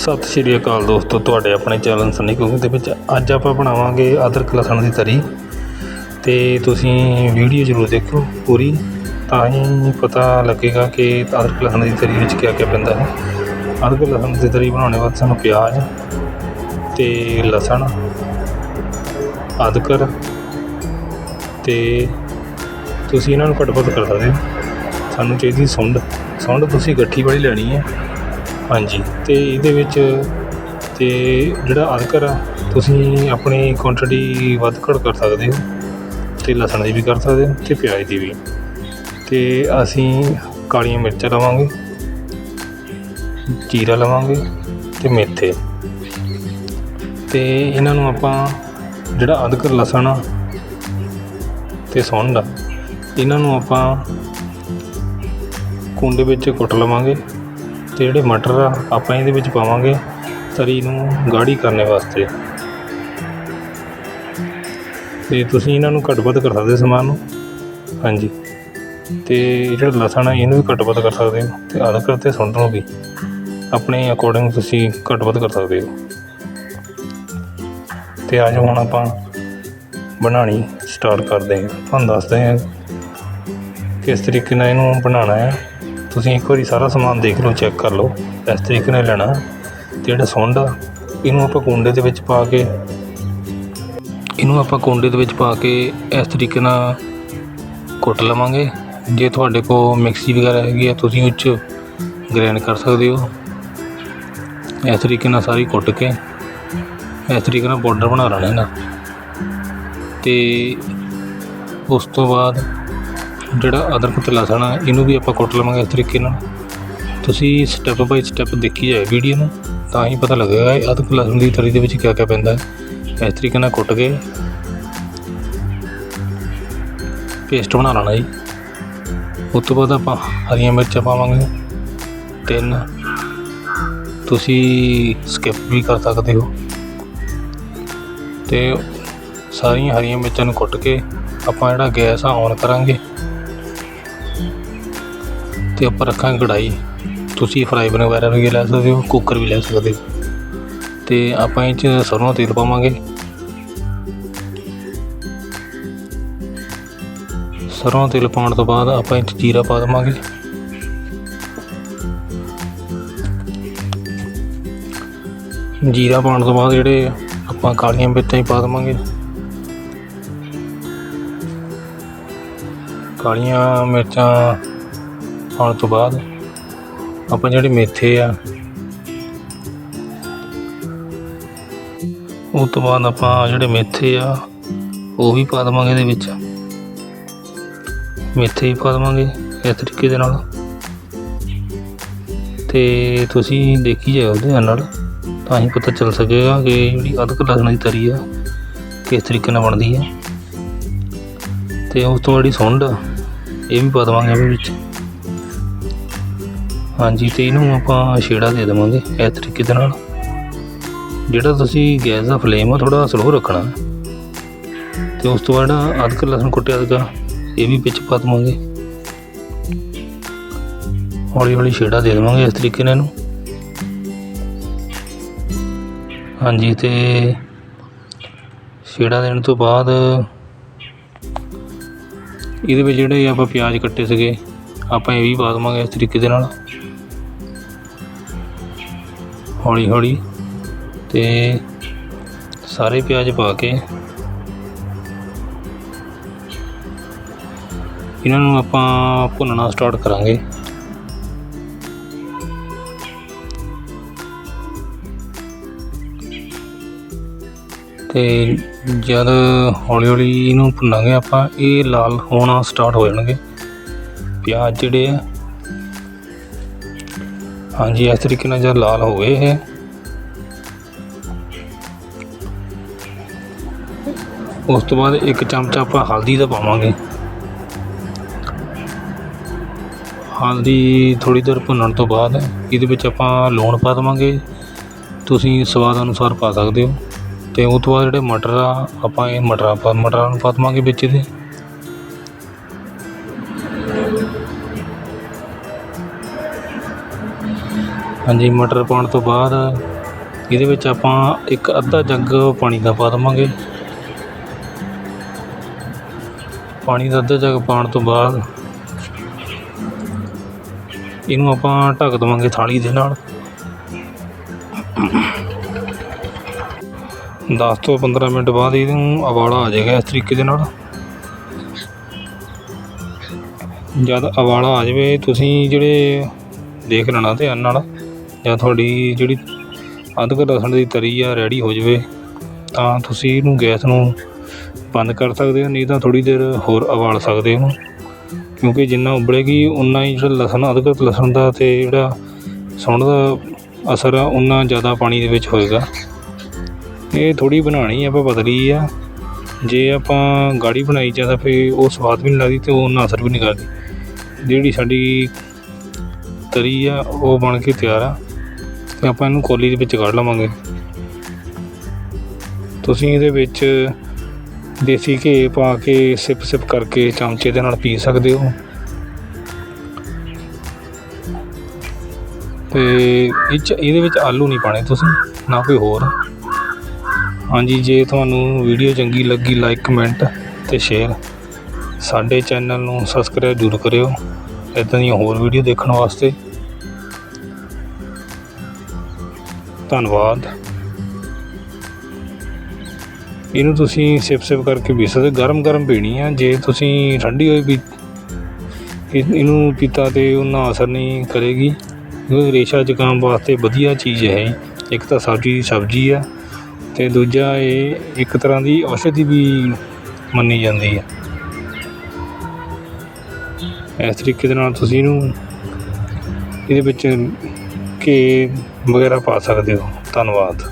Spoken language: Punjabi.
ਸਤਿ ਸ਼੍ਰੀ ਅਕਾਲ ਦੋਸਤੋ, ਤੁਹਾਡੇ ਆਪਣੇ ਚੈਨਲ ਸਨੀ ਕੁਕਿੰਗ ਦੇ ਵਿੱਚ ਅੱਜ ਆਪਾਂ ਬਣਾਵਾਂਗੇ ਅਦਰਕ ਲਸਣ ਦੀ ਤਰੀ। ਤੇ ਤੁਸੀਂ ਵੀਡੀਓ ਜ਼ਰੂਰ ਦੇਖੋ ਪੂਰੀ, ਤਾਂ ਹੀ ਪਤਾ ਲੱਗੇਗਾ ਕਿ ਅਦਰਕ ਲਸਣ ਦੀ ਤਰੀ ਵਿੱਚ ਕੀ ਕੀ ਪੈਂਦਾ ਹੈ। ਅਦਰਕ ਲਸਣ ਦੀ ਤਰੀ ਬਣਾਉਣ ਵਾਸਤੇ ਸਾਨੂੰ ਪਿਆਜ਼, ਤੇ ਲਸਣ, ਅਦਰਕ, ਤੇ ਤੁਸੀਂ ਇਹਨਾਂ ਨੂੰ ਕੱਟ-ਵੱਧ ਕਰ ਸਕਦੇ ਹੋ। ਸਾਨੂੰ ਚਾਹੀਦੀ ਸੁੰਡ। ਸੁੰਡ ਤੁਸੀਂ ਇਕੱਠੀ ਵਾਲੀ ਲੈਣੀ ਹੈ। ਹਾਂਜੀ। ਅਤੇ ਇਹਦੇ ਵਿੱਚ ਅਤੇ ਜਿਹੜਾ ਅਦਰਕ ਆ, ਤੁਸੀਂ ਆਪਣੀ ਕੁਆਂਟਿਟੀ ਵੱਧ ਘੱਟ ਕਰ ਸਕਦੇ ਹੋ ਅਤੇ ਲਸਣ ਦੀ ਵੀ ਕਰ ਸਕਦੇ ਹੋ ਅਤੇ ਪਿਆਜ਼ ਦੀ ਵੀ। ਅਤੇ ਅਸੀਂ ਕਾਲੀਆਂ ਮਿਰਚਾਂ ਲਵਾਂਗੇ, ਜੀਰਾ ਲਵਾਂਗੇ ਅਤੇ ਮੇਥੇ। ਅਤੇ ਇਹਨਾਂ ਨੂੰ ਆਪਾਂ ਜਿਹੜਾ ਅਦਰਕ, ਲਸਣ ਆ ਤੇ ਸੁੰਡ ਇਹਨਾਂ ਨੂੰ ਆਪਾਂ ਕੁੰਡੇ ਵਿੱਚ ਕੁੱਟ ਲਵਾਂਗੇ। ਤੇ ਜਿਹੜੇ ਮਟਰ ਆ, ਆਪਾਂ ਇਹਦੇ ਵਿੱਚ ਪਾਵਾਂਗੇ ਤਰੀ ਨੂੰ ਗਾੜੀ ਕਰਨ ਵਾਸਤੇ। ਤੇ ਤੁਸੀਂ ਇਹਨਾਂ ਨੂੰ ਘੱਟ ਵੱਧ ਕਰ ਸਕਦੇ ਸਮਾਨ ਨੂੰ। ਹਾਂਜੀ। ਤੇ ਜਿਹੜਾ ਲਸਣ ਆ, ਇਹਨੂੰ ਵੀ ਘੱਟ ਵੱਧ ਕਰ ਸਕਦੇ ਹੋ ਤੇ ਅਦਰਕ ਤੇ ਸੁੰਡ ਨੂੰ ਵੀ। ਆਪਣੇ ਅਕੋਰਡਿੰਗ ਤੁਸੀਂ ਘੱਟ ਵੱਧ ਕਰ ਸਕਦੇ ਹੋ। ਤੇ ਆ ਜਾਓ ਹੁਣ ਆਪਾਂ ਬਣਾਉਣੀ ਸਟਾਰਟ ਕਰਦੇ ਹਾਂ। ਤੁਹਾਨੂੰ ਦੱਸਦੇ ਹਾਂ ਕਿਸ ਤਰੀਕੇ ਨਾਲ ਇਹਨੂੰ ਬਣਾਉਣਾ ਹੈ। ਤੁਸੀਂ ਇੱਕ ਵਾਰੀ ਸਾਰਾ ਸਮਾਨ ਦੇਖ ਲਓ ਚੈੱਕ ਕਰ ਲਓ। ਇਸ ਤਰੀਕੇ ਨਾਲ ਲੈਣਾ। ਤੇ ਜਿਹੜਾ ਸੁੰਡ ਆ ਇਹਨੂੰ ਆਪਾਂ ਕੁੰਡੇ ਦੇ ਵਿੱਚ ਪਾ ਕੇ, ਇਹਨੂੰ ਆਪਾਂ ਕੁੰਡੇ ਦੇ ਵਿੱਚ ਪਾ ਕੇ ਇਸ ਤਰੀਕੇ ਨਾਲ ਕੁੱਟ ਲਵਾਂਗੇ। ਜੇ ਤੁਹਾਡੇ ਕੋਲ ਮਿਕਸੀ ਵਗੈਰਾ ਹੈਗੀ ਆ, ਤੁਸੀਂ ਉਹ 'ਚ ਗ੍ਰਾਈਂਡ ਕਰ ਸਕਦੇ ਹੋ। ਇਸ ਤਰੀਕੇ ਨਾਲ ਸਾਰੀ ਕੁੱਟ ਕੇ, ਇਸ ਤਰੀਕੇ ਨਾਲ ਪਾਊਡਰ ਬਣਾ ਲੈਣਾ ਇਹਦਾ ਤੇ ਉਸ ਤੋਂ ਬਾਅਦ ਜਿਹੜਾ ਅਦਰਕ ਤੇ ਲਸਣ ਆ ਇਹਨੂੰ ਵੀ ਆਪਾਂ ਕੁੱਟ ਲਵਾਂਗੇ ਇਸ ਤਰੀਕੇ ਨਾਲ। ਤੁਸੀਂ ਸਟੈਪ ਬਾਈ ਸਟੈਪ ਦੇਖੀ ਜਾਏ ਵੀਡੀਓ ਨੂੰ, ਤਾਂ ਹੀ ਪਤਾ ਲੱਗੇਗਾ ਇਹ ਅਦਰਕ ਲਸਣ ਦੀ ਤਰੀ ਦੇ ਵਿੱਚ ਕੀ ਕੀ ਪੈਂਦਾ ਹੈ। ਇਸ ਤਰੀਕੇ ਨਾਲ ਕੁੱਟ ਕੇ ਪੇਸਟ ਬਣਾ ਲੈਣਾ ਜੀ। ਉਸ ਤੋਂ ਬਾਅਦ ਆਪਾਂ ਹਰੀਆਂ ਮਿਰਚਾਂ ਪਾਵਾਂਗੇ। ਤਿੰਨ, ਤੁਸੀਂ ਸਕਿਪ ਵੀ ਕਰ ਸਕਦੇ ਹੋ। ਤੇ ਸਾਰੀਆਂ ਹਰੀਆਂ ਮਿਰਚਾਂ ਨੂੰ ਕੁੱਟ ਕੇ ਆਪਾਂ ਜਿਹੜਾ ਗੈਸ ਆ ਔਨ ਕਰਾਂਗੇ। ਤੇ ਆਪਾਂ ਰੱਖਾਂਗੇ ਕੜਾਈ ਤੁਸੀਂ ਫਰਾਈ ਪੈਨ ਵਗੈਰਾ ਵੀ ਲੈ ਸਕਦੇ ਹੋ ਕੁੱਕਰ ਵੀ ਲੈ ਸਕਦੇ ਹੋ। ਤੇ ਆਪਾਂ ਇਹ 'ਚ ਸਰੋਂ ਦਾ ਤੇਲ ਪਾਵਾਂਗੇ। ਸਰੋਂ ਦਾ ਤੇਲ ਪਾਉਣ ਤੋਂ ਬਾਅਦ ਆਪਾਂ ਇਹ 'ਚ ਜੀਰਾ ਪਾ ਦੇਵਾਂਗੇ। ਜੀਰਾ ਪਾਉਣ ਤੋਂ ਬਾਅਦ ਜਿਹੜੇ ਆਪਾਂ ਕਾਲੀਆਂ ਮਿਰਚਾਂ ਹੀ ਪਾ ਦੇਵਾਂਗੇ। ਕਾਲੀਆਂ ਮਿਰਚਾਂ ਪਾਉਣ ਤੋਂ ਬਾਅਦ ਆਪਾਂ ਜਿਹੜੇ ਮੇਥੇ ਆ ਉਹ ਤੋਂ ਬਾਅਦ ਆਪਾਂ ਜਿਹੜੇ ਮੇਥੇ ਆ ਉਹ ਵੀ ਪਾ ਦੇਵਾਂਗੇ ਇਹਦੇ ਵਿੱਚ। ਮੇਥੇ ਵੀ ਪਾ ਦੇਵਾਂਗੇ ਇਸ ਤਰੀਕੇ ਦੇ ਨਾਲ। ਤੇ ਤੁਸੀਂ ਦੇਖੀ ਜਾਓ ਧਿਆਨ ਨਾਲ ਤਾਂ ਹੀ ਪਤਾ ਚੱਲ ਸਕੇਗਾ ਕਿ ਜਿਹੜੀ ਅਦਰਕ ਲਸਣ ਦੀ ਤਰੀ ਆ ਕਿਸ ਤਰੀਕੇ ਨਾਲ ਬਣਦੀ ਹੈ ਤੇ ਉਸ ਤੋਂ ਜਿਹੜੀ ਸੁੰਡ ਆ, ਇਹ ਵੀ ਪਾ ਦੇਵਾਂਗੇ ਇਹਦੇ ਵਿੱਚ। ਹਾਂਜੀ, ਤੇ ਇਹਨੂੰ ਆਪਾਂ ਛੇੜਾ ਦੇ ਦੇਵਾਂਗੇ ਇਸ ਤਰੀਕੇ ਦੇ ਨਾਲ। ਜਿਹੜਾ ਤੁਸੀਂ ਗੈਸ ਦਾ ਫਲੇਮ ਆ ਥੋੜਾ ਸਲੋ ਰੱਖਣਾ। ਤੇ ਉਸ ਤੋਂ ਬਾਅਦ ਜਿਹੜਾ ਅਦਰਕ, ਲਸਣ ਕੁੱਟਿਆ ਸੀਗਾ, ਇਹ ਵੀ ਵਿੱਚ ਪਾ ਦੇਵਾਂਗੇ। ਹੌਲੀ ਹੌਲੀ ਛੇੜਾ ਦੇ ਦੇਵਾਂਗੇ ਇਸ ਤਰੀਕੇ ਨਾਲ ਇਹਨੂੰ। ਹਾਂਜੀ, ਤੇ ਛੇੜਾ ਦੇਣ ਤੋਂ ਬਾਅਦ ਇਹਦੇ ਵਿੱਚ ਜਿਹੜੇ ਆਪਾਂ ਪਿਆਜ਼ ਕੱਟੇ ਸੀਗੇ, ਆਪਾਂ ਇਹ ਵੀ ਪਾ ਦੇਵਾਂਗੇ ਇਸ ਤਰੀਕੇ ਦੇ ਨਾਲ। ਹੌਲੀ ਹੌਲੀ ਤੇ ਸਾਰੇ ਪਿਆਜ਼ ਪਾ ਕੇ ਇਹਨਾਂ ਨੂੰ ਆਪਾਂ ਭੁੰਨਣਾ ਸਟਾਰਟ ਕਰਾਂਗੇ। ਤੇ ਜਦ ਹੌਲੀ ਹੌਲੀ ਇਹਨੂੰ ਭੁੰਨਾਂਗੇ ਆਪਾਂ, ਇਹ ਲਾਲ ਹੋਣਾ ਸਟਾਰਟ ਹੋ ਜਾਣਗੇ। ਪਿਆਜ਼ ਜਿਹੜੇ ਆ ਹਾਂਜੀ, ਇਸ ਤਰੀਕੇ ਨਾਲ ਜਦ ਲਾਲ ਹੋ ਗਏ ਇਹ। ਉਸ ਤੋਂ ਬਾਅਦ ਇੱਕ ਚਮਚਾ ਆਪਾਂ ਹਲਦੀ ਦਾ ਪਾਵਾਂਗੇ। ਹਲਦੀ ਥੋੜੀ ਦੇਰ ਭੁੰਨਣ ਤੋਂ ਬਾਅਦ ਇਹਦੇ ਵਿੱਚ ਆਪਾਂ ਲੂਣ ਪਾ ਦੇਵਾਂਗੇ। ਤੁਸੀਂ ਸਵਾਦ ਅਨੁਸਾਰ ਪਾ ਸਕਦੇ ਹੋ। ਤੇ ਉਹ ਤੋਂ ਬਾਅਦ ਜਿਹੜੇ ਮਟਰ ਆ, ਆਪਾਂ ਇਹ ਮਟਰਾਂ ਪਾ ਮਟਰਾਂ ਨੂੰ ਪਾ ਦੇਵਾਂਗੇ ਵਿੱਚ ਇਹਦੇ। ਹਾਂਜੀ, ਮਟਰ ਪਾਉਣ ਤੋਂ ਬਾਅਦ ਇਹਦੇ ਵਿੱਚ ਆਪਾਂ ਇੱਕ ਅੱਧਾ ਜੱਗ ਪਾਣੀ ਦਾ ਪਾ ਦੇਵਾਂਗੇ। ਪਾਣੀ ਦਾ ਅੱਧਾ ਜੱਗ ਪਾਉਣ ਤੋਂ ਬਾਅਦ ਇਹਨੂੰ ਆਪਾਂ ਢੱਕ ਦੇਵਾਂਗੇ ਥਾਲੀ ਦੇ ਨਾਲ। 10 ਤੋਂ 15 ਮਿੰਟ ਬਾਅਦ ਇਹਨੂੰ ਉਬਾਲਾ ਆ ਜਾਏਗਾ ਇਸ ਤਰੀਕੇ ਦੇ ਨਾਲ। ਜਦ ਉਬਾਲਾ ਆ ਜਾਵੇ, ਤੁਸੀਂ ਜਿਹੜੇ ਦੇਖ ਲੈਣਾ ਧਿਆਨ ਨਾਲ ਜਾਂ ਤੁਹਾਡੀ ਜਿਹੜੀ ਅਦਰਕ ਲਸਣ ਦੀ ਤਰੀ ਆ ਰੈਡੀ ਹੋ ਜਾਵੇ, ਤਾਂ ਤੁਸੀਂ ਇਹਨੂੰ ਗੈਸ ਨੂੰ ਬੰਦ ਕਰ ਸਕਦੇ ਹੋ, ਨਹੀਂ ਤਾਂ ਥੋੜ੍ਹੀ ਦੇਰ ਹੋਰ ਉਬਾਲ ਸਕਦੇ ਹੋ। ਕਿਉਂਕਿ ਜਿੰਨਾ ਉਬਲੇਗੀ ਉਨਾ ਹੀ ਜਿਹੜਾ ਲਸਣ ਅਦਰਕ ਲਸਣ ਦਾ ਅਤੇ ਜਿਹੜਾ ਸੁੰਡ ਦਾ ਅਸਰ ਆ ਉਨਾ ਜ਼ਿਆਦਾ ਪਾਣੀ ਦੇ ਵਿੱਚ ਹੋਏਗਾ। ਇਹ ਥੋੜ੍ਹੀ ਬਣਾਉਣੀ ਆਪਾਂ ਪਤਲੀ ਆ। ਜੇ ਆਪਾਂ ਗਾੜੀ ਬਣਾਈ ਜਾਂ ਤਾਂ ਫਿਰ ਉਹ ਸਵਾਦ ਵੀ ਨਹੀਂ ਲੱਗਦੀ ਅਤੇ ਉਹ ਉਨਾ ਅਸਰ ਵੀ ਨਹੀਂ ਕਰਦੀ। ਜਿਹੜੀ ਸਾਡੀ ਤਰੀ ਆ, ਉਹ ਬਣ ਕੇ ਤਿਆਰ ਆ। ਅਤੇ ਆਪਾਂ ਇਹਨੂੰ ਕੋਲੀ ਦੇ ਵਿੱਚ ਕੱਢ ਲਵਾਂਗੇ। ਤੁਸੀਂ ਇਹਦੇ ਵਿੱਚ ਦੇਸੀ ਘੇ ਪਾ ਕੇ ਸਿਪ ਸਿਪ ਕਰਕੇ ਚਮਚੇ ਦੇ ਨਾਲ ਪੀ ਸਕਦੇ ਹੋ। ਤੇ ਇਹ 'ਚ, ਇਹਦੇ ਵਿੱਚ ਆਲੂ ਨਹੀਂ ਪਾਣੇ ਤੁਸੀਂ, ਨਾ ਕੋਈ ਹੋਰ। ਹਾਂਜੀ, ਜੇ ਤੁਹਾਨੂੰ ਵੀਡੀਓ ਚੰਗੀ ਲੱਗੀ ਲਾਈਕ ਕਮੈਂਟ ਤੇ ਸ਼ੇਅਰ ਸਾਡੇ ਚੈਨਲ ਨੂੰ ਸਬਸਕ੍ਰਾਈਬ ਜ਼ਰੂਰ ਕਰਿਓ। ਇੱਦਾਂ ਦੀਆਂ ਹੋਰ ਵੀਡੀਓ ਦੇਖਣ ਵਾਸਤੇ ਧੰਨਵਾਦ। ਇਹਨੂੰ ਤੁਸੀਂ ਸਿਪ ਸਿਪ ਕਰਕੇ ਪੀ ਸਕਦੇ ਗਰਮ ਗਰਮ ਪੀਣੀ ਆ। ਜੇ ਤੁਸੀਂ ਠੰਡੀ ਹੋਈ ਪੀ ਇਹਨੂੰ ਪੀਤਾ ਤੇ ਉਹਨਾਂ ਅਸਰ ਨਹੀਂ ਕਰੇਗੀ। ਕਿਉਂਕਿ ਰੇਸ਼ਾ ਜ਼ੁਕਾਮ ਵਾਸਤੇ ਵਧੀਆ ਚੀਜ਼ ਹੈ ਇੱਕ ਤਾਂ ਸਬਜ਼ੀ ਸਬਜ਼ੀ ਆ ਤੇ ਦੂਜਾ ਇਹ ਇੱਕ ਤਰ੍ਹਾਂ ਦੀ ਔਸ਼ਧੀ ਵੀ ਮੰਨੀ ਜਾਂਦੀ ਹੈ ਇਸ ਤਰੀਕੇ ਦੇ ਨਾਲ ਤੁਸੀਂ ਇਹਨੂੰ ਇਹਦੇ ਵਿੱਚ ਘੀ ਵਗੈਰਾ ਪਾ ਸਕਦੇ ਹੋ। ਧੰਨਵਾਦ।